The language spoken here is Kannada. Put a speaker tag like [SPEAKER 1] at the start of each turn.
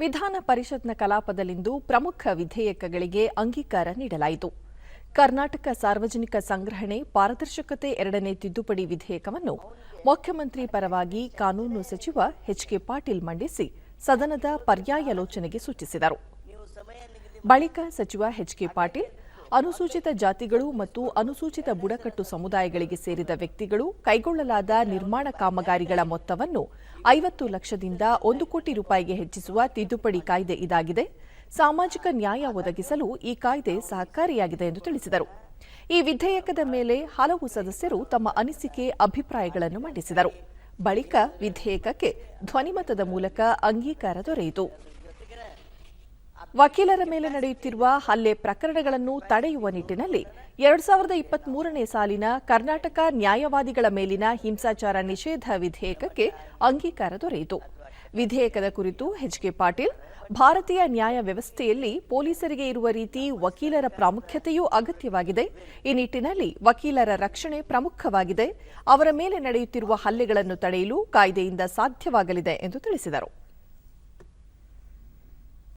[SPEAKER 1] ವಿಧಾನ ಪರಿಷತ್ನ ಕಲಾಪದಲ್ಲಿಂದು ಪ್ರಮುಖ ವಿಧೇಯಕಗಳಿಗೆ ಅಂಗೀಕಾರ ನೀಡಲಾಯಿತು. ಕರ್ನಾಟಕ ಸಾರ್ವಜನಿಕ ಸಂಗ್ರಹಣೆ, ಪಾರದರ್ಶಕತೆ ಎರಡನೇ ತಿದ್ದುಪಡಿ ವಿಧೇಯಕವನ್ನು ಮುಖ್ಯಮಂತ್ರಿ ಪರವಾಗಿ ಕಾನೂನು ಸಚಿವ ಎಚ್ಕೆ ಪಾಟೀಲ್ ಮಂಡಿಸಿ ಸದನದ ಪರ್ಯಾಯಲೋಚನೆಗೆ ಸೂಚಿಸಿದರು. ಬಳಿಕ ಸಚಿವ ಎಚ್ಕೆ ಪಾಟೀಲ್ ಅನುಸೂಚಿತ ಜಾತಿಗಳು ಮತ್ತು ಅನುಸೂಚಿತ ಬುಡಕಟ್ಟು ಸಮುದಾಯಗಳಿಗೆ ಸೇರಿದ ವ್ಯಕ್ತಿಗಳು ಕೈಗೊಳ್ಳಲಾದ ನಿರ್ಮಾಣ ಕಾಮಗಾರಿಗಳ ಮೊತ್ತವನ್ನು ಐವತ್ತು ಲಕ್ಷದಿಂದ ಒಂದು ಕೋಟಿ ರೂಪಾಯಿಗೆ ಹೆಚ್ಚಿಸುವ ತಿದ್ದುಪಡಿ ಕಾಯ್ದೆ ಇದಾಗಿದೆ. ಸಾಮಾಜಿಕ ನ್ಯಾಯ ಒದಗಿಸಲು ಈ ಕಾಯ್ದೆ ಸಹಕಾರಿಯಾಗಿದೆ ಎಂದು ತಿಳಿಸಿದರು. ಈ ವಿಧೇಯಕದ ಮೇಲೆ ಹಲವು ಸದಸ್ಯರು ತಮ್ಮ ಅನಿಸಿಕೆ, ಅಭಿಪ್ರಾಯಗಳನ್ನು ಮಂಡಿಸಿದರು. ಬಳಿಕ ವಿಧೇಯಕಕ್ಕೆ ಧ್ವನಿಮತದ ಮೂಲಕ ಅಂಗೀಕಾರ ದೊರೆಯಿತು. ವಕೀಲರ ಮೇಲೆ ನಡೆಯುತ್ತಿರುವ ಹಲ್ಲೆ ಪ್ರಕರಣಗಳನ್ನು ತಡೆಯುವ ನಿಟ್ಟಿನಲ್ಲಿ ಎರಡ್ ಸಾವಿರದ ಇಪ್ಪತ್ತ್ ಮೂರನೇ ಸಾಲಿನ ಕರ್ನಾಟಕ ನ್ಯಾಯವಾದಿಗಳ ಮೇಲಿನ ಹಿಂಸಾಚಾರ ನಿಷೇಧ ವಿಧೇಯಕಕ್ಕೆ ಅಂಗೀಕಾರ ದೊರೆಯಿತು. ವಿಧೇಯಕದ ಕುರಿತು ಎಚ್ಕೆ ಪಾಟೀಲ್, ಭಾರತೀಯ ನ್ಯಾಯ ವ್ಯವಸ್ಥೆಯಲ್ಲಿ ಪೊಲೀಸರಿಗೆ ಇರುವ ರೀತಿ ವಕೀಲರ ಪ್ರಾಮುಖ್ಯತೆಯೂ ಅಗತ್ಯವಾಗಿದೆ. ಈ ನಿಟ್ಟಿನಲ್ಲಿ ವಕೀಲರ ರಕ್ಷಣೆ ಪ್ರಮುಖವಾಗಿದೆ. ಅವರ ಮೇಲೆ ನಡೆಯುತ್ತಿರುವ ಹಲ್ಲೆಗಳನ್ನು ತಡೆಯಲು ಕಾಯ್ದೆಯಿಂದ ಸಾಧ್ಯವಾಗಲಿದೆ ಎಂದು ತಿಳಿಸಿದರು.